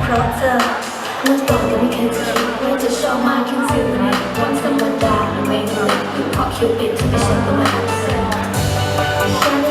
เพราะเธอเมื่อก่อนก็ไม่เคยจะคิดว่าจะชอบมากขึ้นสิไหมวันธรรมดาไม่รู้เพราะคิวปิดที่ไม่ใช่ตัวหาเธอ